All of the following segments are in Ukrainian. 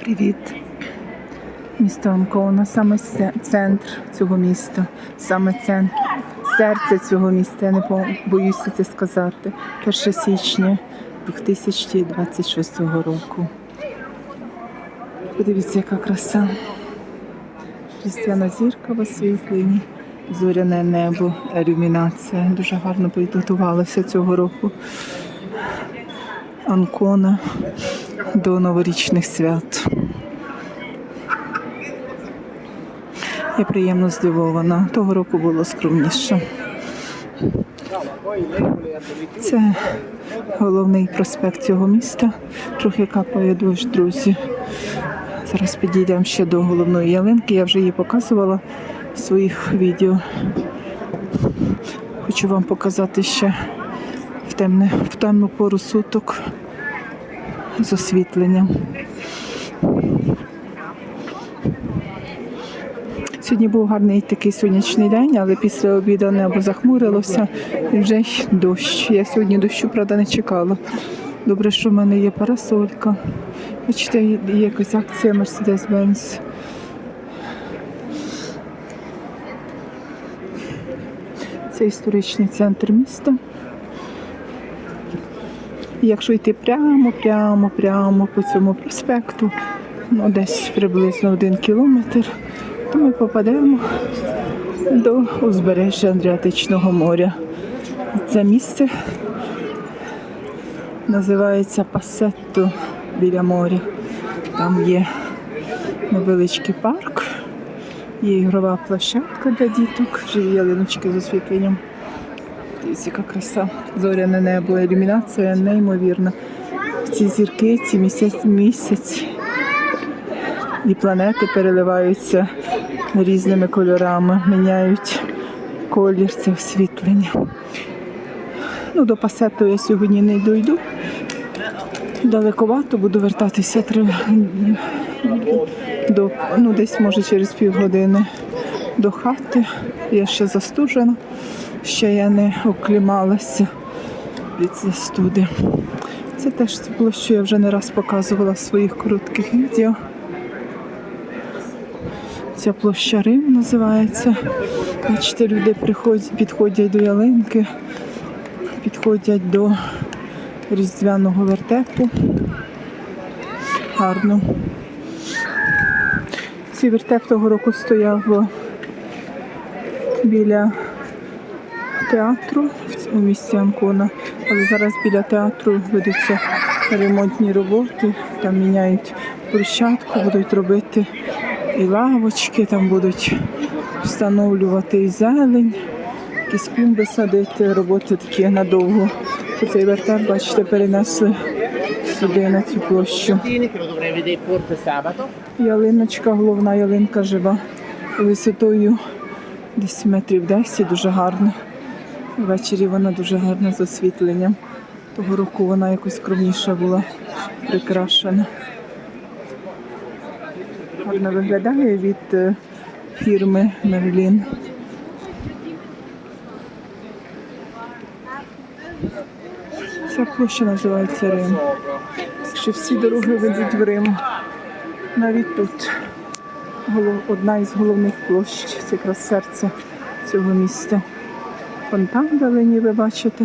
Привіт. Місто Анкона, саме центр цього міста, саме центр, серце цього міста. Я не боюся це сказати. 1 січня 2026 року. Подивіться, яка краса. Різдвяна зірка в освітленні, зоряне небо, ілюмінація. Дуже гарно підготувалася цього року. Анкона до новорічних свят. Я приємно здивована. Того року було скромніше. Це головний проспект цього міста. Трохи капає дощ, друзі. Зараз підійдемо ще до головної ялинки. Я вже її показувала в своїх відео. Хочу вам показати ще в, темне, в темну пору суток з освітленням. Сьогодні був гарний такий сонячний день, але після обіду небо захмурилося і вже дощ. Я сьогодні дощу, правда, не чекала. Добре, що в мене є парасолька. Бачите, є якась акція Mercedes-Benz. Це історичний центр міста. Якщо йти прямо, прямо, прямо по цьому проспекту, ну десь приблизно один кілометр, то ми попадемо до узбережжя Адріатичного моря. Це місце називається Пасетто біля моря. Там є невеличкий парк, є ігрова площадка для діток, живі ялиночки з освітленням. Дивіться, яка краса, зоряне небо, ілюмінація неймовірна. Ці зірки, ці місяць, місяць і планети переливаються різними кольорами, міняють колір, це освітлення. Ну, до пасету я сьогодні не дойду. Далековато буду вертатися до, ну, десь може через півгодини до хати. Я ще застужена, ще я не оклімалася від застуди. Це теж цю площу я вже не раз показувала в своїх коротких відео. Ця площа Рим називається. Бачите, люди приходять, підходять до ялинки, підходять до різдвяного вертепу. Гарно. Цей вертеп того року стояв біля театру у місті Анкона, але зараз біля театру ведуться ремонтні роботи, там міняють площадку, будуть робити і лавочки, там будуть встановлювати і зелень, якісь клумби садити, роботи такі надовго. Цей вертеп, бачите, перенесли сюди на цю площу. Ялиночка, головна ялинка жива висотою десь метрів 10, дуже гарна. Ввечері вона дуже гарна з освітленням. Того року вона якось скромніша була прикрашена. Гарно виглядає від е, фірми Мерлін. Ця площа називається Рим. Що всі дороги ведуть в Рим. Навіть тут одна із головних площ, це якраз серце цього міста. Фонтан вдалині ви бачите.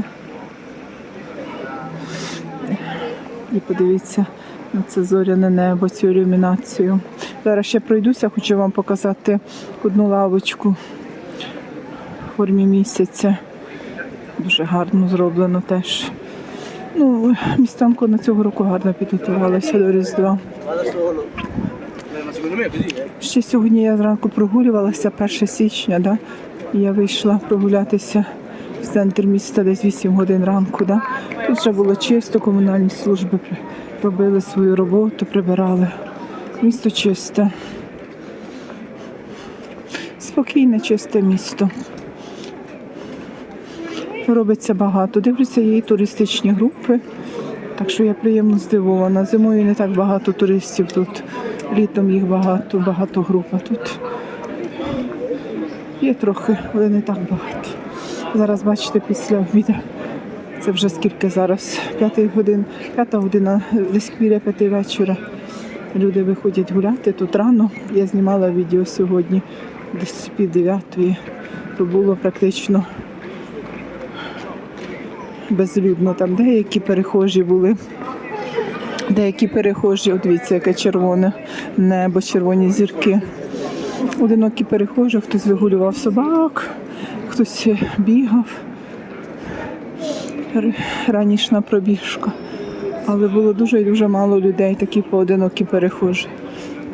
І подивіться на це зоряне небо, цю ілюмінацію. Зараз ще пройдуся, хочу вам показати одну лавочку в формі місяця. Дуже гарно зроблено теж. Ну, містанко на цього року гарно підготувалося до Різдва. Ще сьогодні я зранку прогулювалася 1 січня, да? Я вийшла прогулятися в центр міста десь 8 годин ранку. Да? Тут вже було чисто, комунальні служби робили свою роботу, прибирали. Місто чисте. Спокійне, чисте місто. Робиться багато. Дивлюся, і туристичні групи. Так що я приємно здивована. Зимою не так багато туристів тут. Літом їх багато, багато груп. А тут є трохи, але не так багато. Зараз бачите, після обіду. Це вже скільки зараз? П'ятий годин, п'ята година, десь біля п'яти вечора. Люди виходять гуляти тут рано. Я знімала відео сьогодні десь пів дев'ятої. То було практично безлюдно. Там деякі перехожі були. Деякі перехожі, от дивіться, яке червоне небо, червоні зірки. Одинокі перехожі, хтось вигулював собак, хтось бігав. Ранішна пробіжка. Але було дуже і дуже мало людей, такі поодинокі перехожі.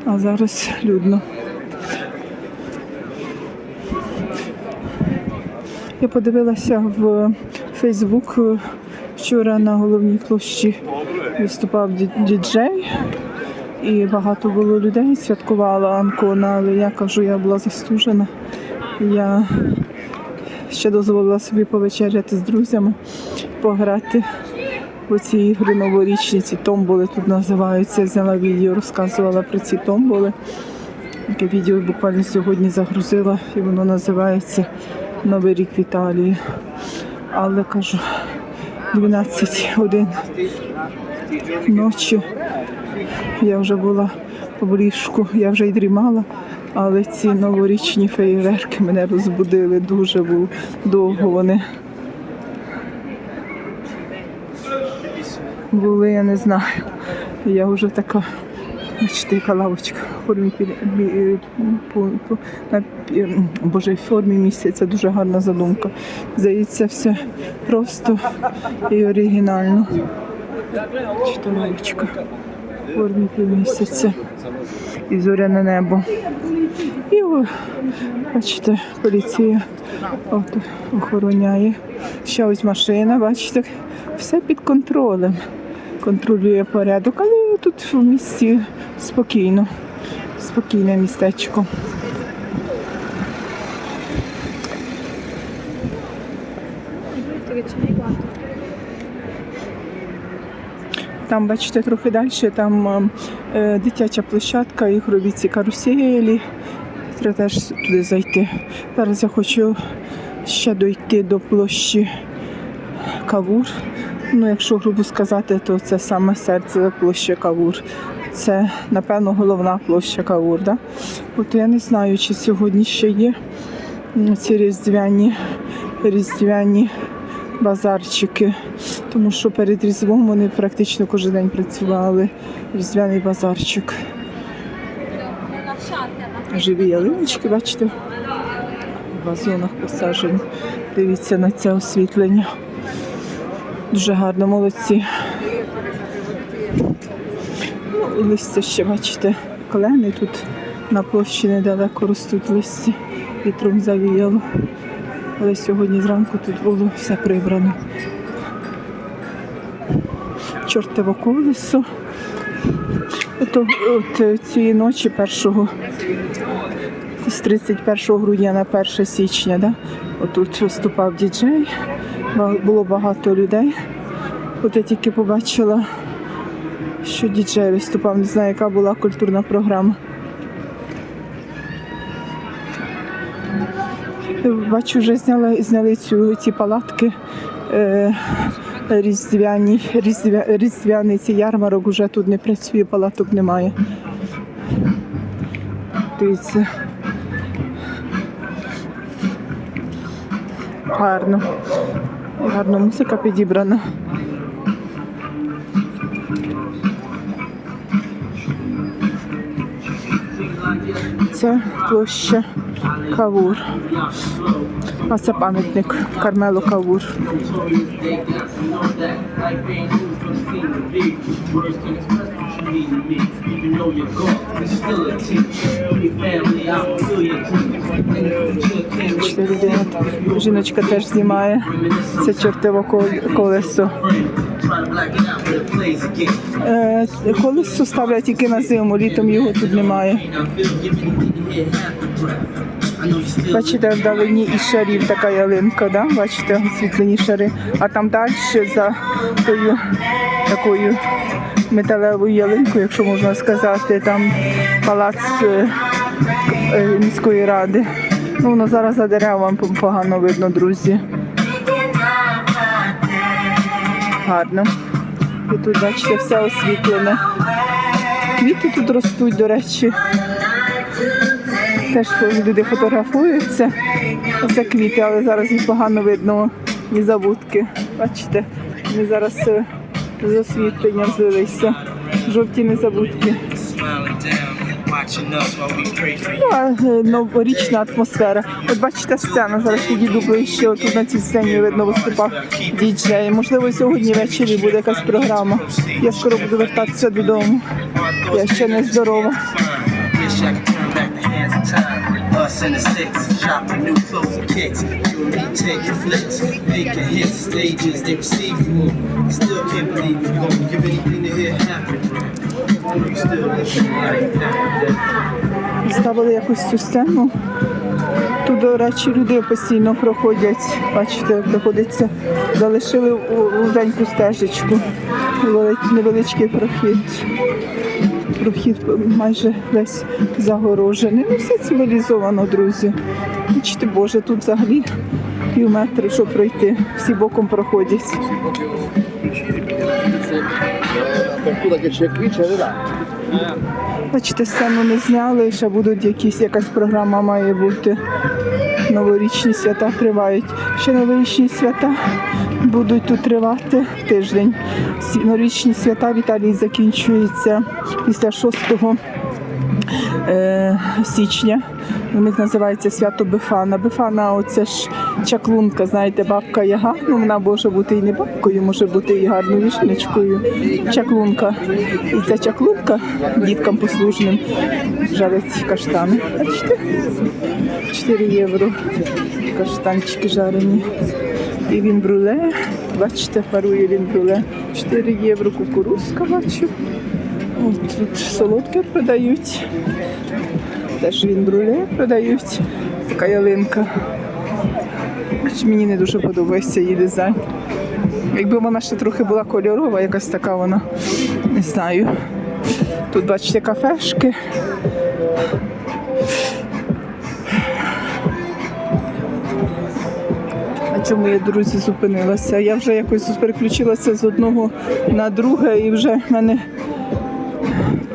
А зараз людно. Я подивилася в Фейсбук вчора на головній площі виступав ді- діджей. І багато було людей, святкувала Анкона, але я кажу, я була застужена. Я ще дозволила собі повечеряти з друзями, пограти у ці ігри новорічні, ці томболи тут називаються. Взяла відео, розказувала про ці томболи. Яке відео буквально сьогодні загрузила, і воно називається Новий рік в Італії. Але кажу, 12 годин ночі. Я вже була в ліжку, я вже й дрімала, але ці новорічні феєверки мене розбудили дуже було довго вони. Були, я не знаю. Я вже така, бачите, яка лавочка в формі на Боже, в формі місяця дуже гарна задумка. Здається, все просто і оригінально. Чотирочка в формі півмісяця і зоряне небо. І бачите, поліція от, охороняє. Ще ось машина, бачите, все під контролем. Контролює порядок, але тут в місті спокійно, спокійне містечко. Там, бачите, трохи далі, там е, дитяча площадка, ігрові ці каруселі. Треба теж туди зайти. Зараз я хочу ще дойти до площі Кавур. Ну, якщо грубо сказати, то це саме серце площі Кавур. Це, напевно, головна площа Кавур. Да? От я не знаю, чи сьогодні ще є ці різдвяні, різдвяні базарчики, тому що перед Різдвом вони практично кожен день працювали. Різдвяний базарчик. Живі ялиночки, бачите, в вазонах посаджені. Дивіться на це освітлення. Дуже гарно, молодці. Ну, Листя ще, бачите, клени тут на площі недалеко ростуть листя. Вітром завіяло. Але сьогодні зранку тут було все прибрано. Чортове колесо. Ото, от е, цієї ночі першого з 31 грудня на 1 січня, да? отут виступав діджей, було багато людей. От я тільки побачила, що діджей виступав, не знаю, яка була культурна програма. Бачу, вже зняли, зняли цю, ці палатки. Е, різдвяні, різдвя, різдвяний ці ярмарок вже тут не працює, палаток немає. Дивіться. Гарно. Гарно музика підібрана. Це площа Кавур. А це пам'ятник Кармелу Кавур. Чотири людини. Жіночка теж знімає. Це чортове колесо. Е, колесо ставлять тільки на зиму, літом його тут немає. Бачите, вдалині і шарів така ялинка, да? бачите, освітлені шари. А там далі за тою такою металевою ялинкою, якщо можна сказати, там палац е, е, міської ради. Ну, воно зараз за деревами погано видно, друзі. Гарно. І тут, бачите, все освітлене. квіти тут ростуть, до речі. Теж люди фотографуються. Оце квіти, але зараз їх погано видно. І забудки. Бачите, вони зараз е, з освітленням злилися. Жовті незабудки. Ну, е, новорічна атмосфера. От бачите, сцена. Зараз підійду ближче. Тут на цій сцені видно виступав діджей. Можливо, сьогодні ввечері буде якась програма. Я скоро буду вертатися додому. Я ще не здорова. In the six, shopping new clothes and kicks. You and me taking flicks, making hits, stages they receive you on. Still can't believe you gonna give anything to hear happen. You still living like that. Ставили якусь цю сцену. Тут, до речі, люди постійно проходять. Бачите, приходиться, залишили вузеньку стежечку. Невеличкий прохід. Прохід майже весь загорожений. Ну, все цивілізовано, друзі. Бачите, Боже, тут взагалі пів метри, щоб пройти. Всі боком проходять. Бачите, сцену не зняли, ще будуть якісь, якась програма має бути. Новорічні свята тривають. Ще новорічні свята будуть тут тривати тиждень. Новорічні свята в Італії закінчуються після 6 е, січня. У них називається свято Бефана. Бефана оце ж чаклунка, знаєте, бабка Яга. Ну, вона може бути і не бабкою, може бути і гарною жіночкою. Чаклунка. І ця чаклунка діткам послужним жарить каштани. Бачите? 4 євро. Каштанчики жарені. І він бруле. Бачите, парує він бруле. 4 євро кукурузка бачу. От тут солодке продають. Теж він бруле продають. Така ялинка. Хоч Мені не дуже подобається її дизайн. Якби вона ще трохи була кольорова, якась така вона, не знаю. Тут бачите кафешки. На чому я, друзі, зупинилася? Я вже якось переключилася з одного на друге і вже в мене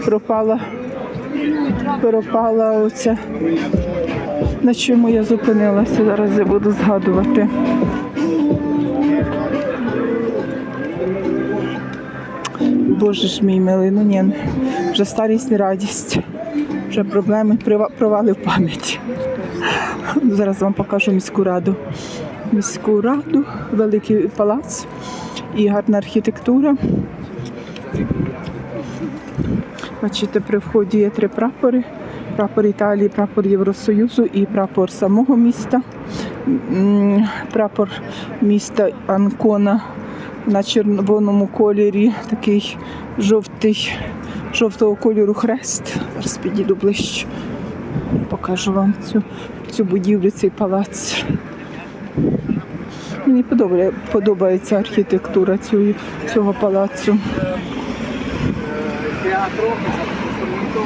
пропала, пропала оця. На чому я зупинилася? Зараз я буду згадувати. Боже ж мій милий, ну ні, вже старість не радість, вже проблеми, провали в пам'яті. Зараз вам покажу міську раду. Міську раду, великий палац і гарна архітектура. Бачите, при вході є три прапори: прапор Італії, прапор Євросоюзу і прапор самого міста. Прапор міста Анкона на червоному кольорі, такий жовтий, жовтого кольору хрест. Зараз підійду ближче. Покажу вам цю, цю будівлю, цей палац. Мені подобає, подобається архітектура цього, цього палацу. Teatro, strumento.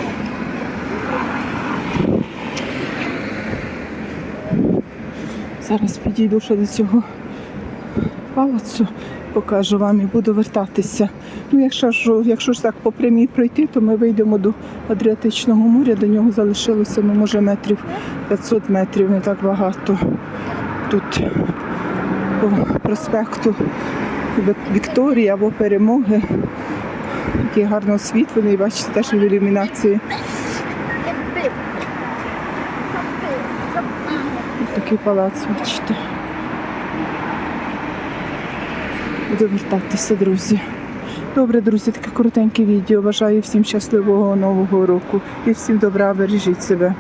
Зараз підійду ще до цього палацу, покажу вам і буду вертатися. Ну, якщо ж, якщо ж так по прямій пройти, то ми вийдемо до Адріатичного моря. До нього залишилося, ну, може, метрів 500 метрів, не так багато. Тут по проспекту Вік- Вікторії або Перемоги. Який гарно освітлений, бачите, теж в ілюмінації. Такий палац, бачите. Буду вертатися, друзі. Добре, друзі, таке коротеньке відео. Бажаю всім щасливого нового року і всім добра, бережіть себе.